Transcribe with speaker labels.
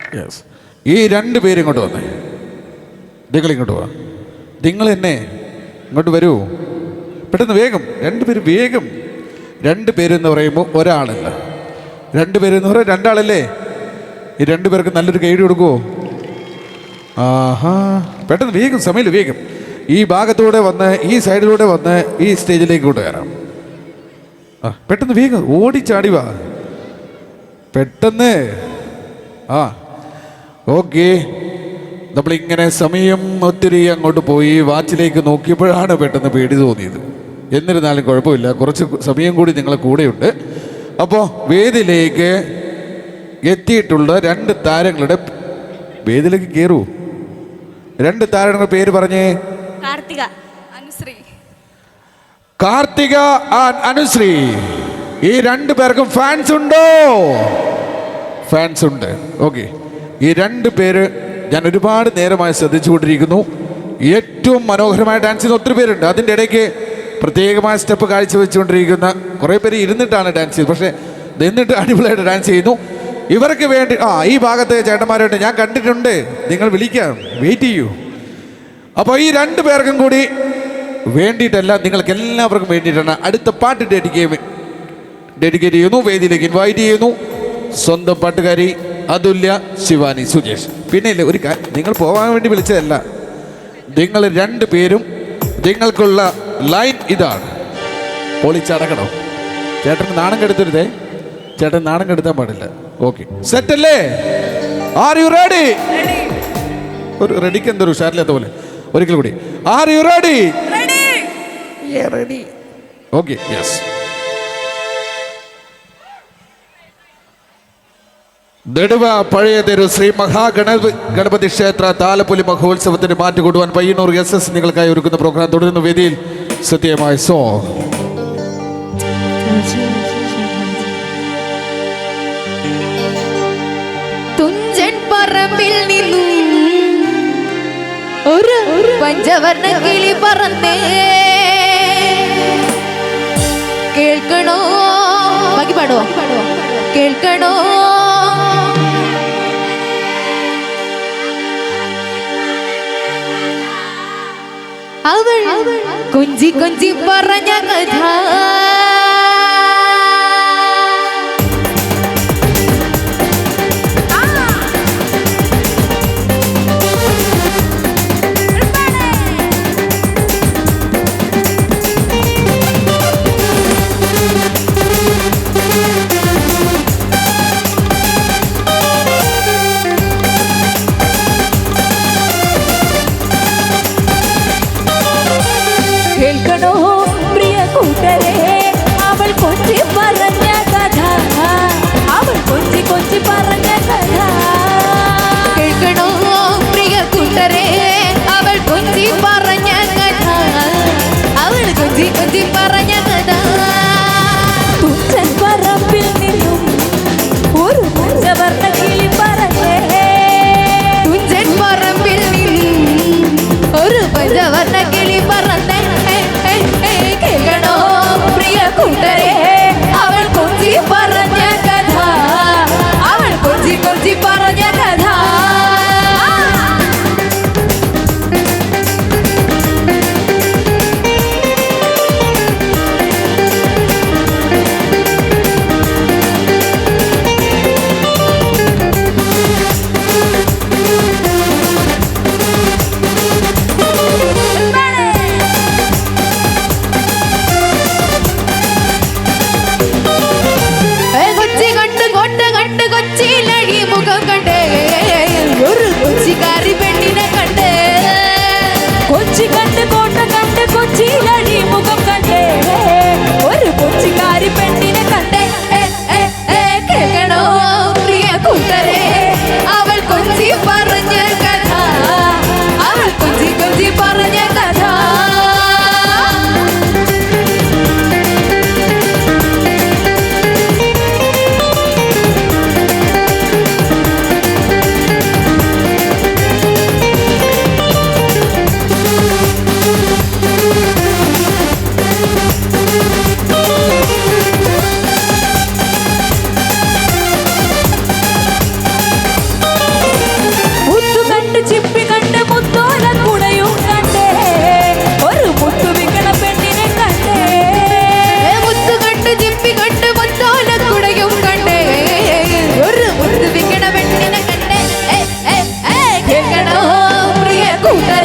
Speaker 1: Yes ഈ രണ്ട് പേര് ഇങ്ങോട്ട് വന്നേ. നിങ്ങൾ ഇങ്ങോട്ട് വാ. നിങ്ങൾ എന്നെ ഇങ്ങോട്ട് വരൂ. പെട്ടെന്ന് വേഗം. രണ്ട് പേര് വേഗം. രണ്ട് പേരെന്ന് പറയുമ്പോൾ ഒരാളല്ല. രണ്ട് പേരെന്ന് പറയുമ്പോൾ രണ്ടാളല്ലേ? ഈ രണ്ട് പേർക്ക് നല്ലൊരു കൈഡി കൊടുക്കുമോ ആഹാ. പെട്ടെന്ന് വേഗം സമയം വേഗം. ഈ ഭാഗത്തൂടെ വന്ന് ഈ സൈഡിലൂടെ വന്ന് ഈ സ്റ്റേജിലേക്ക് കൊണ്ട് കയറാം ആ പെട്ടെന്ന് വേഗം ഓടിച്ചാടി വാ. പെട്ടെന്ന്. ആ. ഓക്കെ. നമ്മളിങ്ങനെ സമയം ഒത്തിരി അങ്ങോട്ട് പോയി വാച്ചിലേക്ക് നോക്കിയപ്പോഴാണ് പെട്ടെന്ന് പേടി തോന്നിയത്. എന്നിരുന്നാലും കുഴപ്പമില്ല. കുറച്ച് സമയം കൂടി നിങ്ങളെ കൂടെയുണ്ട്. അപ്പോൾ വേദിയിലേക്ക് എത്തിയിട്ടുള്ള രണ്ട് താരങ്ങളുടെ വേദിയിലേക്ക് കയറൂ. രണ്ട് താരങ്ങളുടെ പേര് പറഞ്ഞേ.
Speaker 2: കാർത്തിക അനുശ്രീ.
Speaker 1: കാർത്തിക അനുശ്രീ. ഈ രണ്ടു പേർക്കും ഫാൻസ് ഉണ്ടോ? ഫാൻസ് ഉണ്ട്. ഓക്കെ. ഈ രണ്ട് പേര് ഞാൻ ഒരുപാട് നേരമായി ശ്രദ്ധിച്ചുകൊണ്ടിരിക്കുന്നു ഏറ്റവും മനോഹരമായ ഡാൻസ് ചെയ്യുന്ന ഒത്തിരി പേരുണ്ട്. അതിന്റെ ഇടയ്ക്ക് പ്രത്യേകമായ സ്റ്റെപ്പ് കാഴ്ചവെച്ചുകൊണ്ടിരിക്കുന്ന കുറേ പേര് ഇരുന്നിട്ടാണ് ഡാൻസ് ചെയ്യുന്നത്. പക്ഷേ നിന്നിട്ട് അടിപൊളിയായിട്ട് ഡാൻസ് ചെയ്യുന്നു. ഇവർക്ക് വേണ്ടി ആ ഈ ഭാഗത്തെ ചേട്ടന്മാരുണ്ട്. ഞാൻ കണ്ടിട്ടുണ്ട്. നിങ്ങൾ വിളിക്കാം. വെയിറ്റ് ചെയ്യൂ. അപ്പോൾ ഈ രണ്ട് പേർക്കും കൂടി വേണ്ടിയിട്ടല്ല നിങ്ങൾക്ക് എല്ലാവർക്കും വേണ്ടിയിട്ടാണ് അടുത്ത പാട്ട് ഡെഡിക്കേറ്റ് ഡെഡിക്കേറ്റ് ചെയ്യുന്നു. വേദിയിലേക്ക് ഇൻവൈറ്റ് ചെയ്യുന്നു. സ്വന്തം പാട്ടുകാരി അതുല്യ ശിവാനി സുജേഷ്. പിന്നെ ഇല്ലേ ഒരു കാര്യം. നിങ്ങൾ പോകാൻ വേണ്ടി വിളിച്ചതല്ല. നിങ്ങൾ രണ്ട് പേരും നിങ്ങൾക്കുള്ള ലൈൻ ഇതാണ്. പൊളിച്ചടക്കണം ചേട്ടൻ നാണം കെടുത്തരുതേ. ചേട്ടൻ നാണം കെടുത്താൻ പാടില്ല. ഓക്കെ. സെറ്റ് അല്ലേ ആർ യു റെഡി ഒരു റെഡിക്ക് എന്തൊരു ഉഷാറില്ലാത്ത പോലെ. ഒരിക്കൽ കൂടി. Are you ready ready okay yes Neduva പഴയ തെരു ശ്രീ മഹാഗണപ ഗണപതി ക്ഷേത്ര താലപ്പൊലി മഹോത്സവത്തിന് മാറ്റുകൊടുവാൻ പയ്യന്നൂർ എസ് എസ് നിങ്ങൾക്കായി ഒരുക്കുന്ന പ്രോഗ്രാം തുടരുന്ന വേദിയിൽ സത്യമായ സോ
Speaker 2: തുഞ്ചൻ പറമ്പിൽ നിന്നും ഒരു പഞ്ചവർണ കിളി പറന്നേ. കേൾക്കണോ? ബാക്കി പാടുവോ? കേൾക്കണോ? കൊഞ്ചി കൊഞ്ചി പറഞ്ഞ കഥ. Ooh.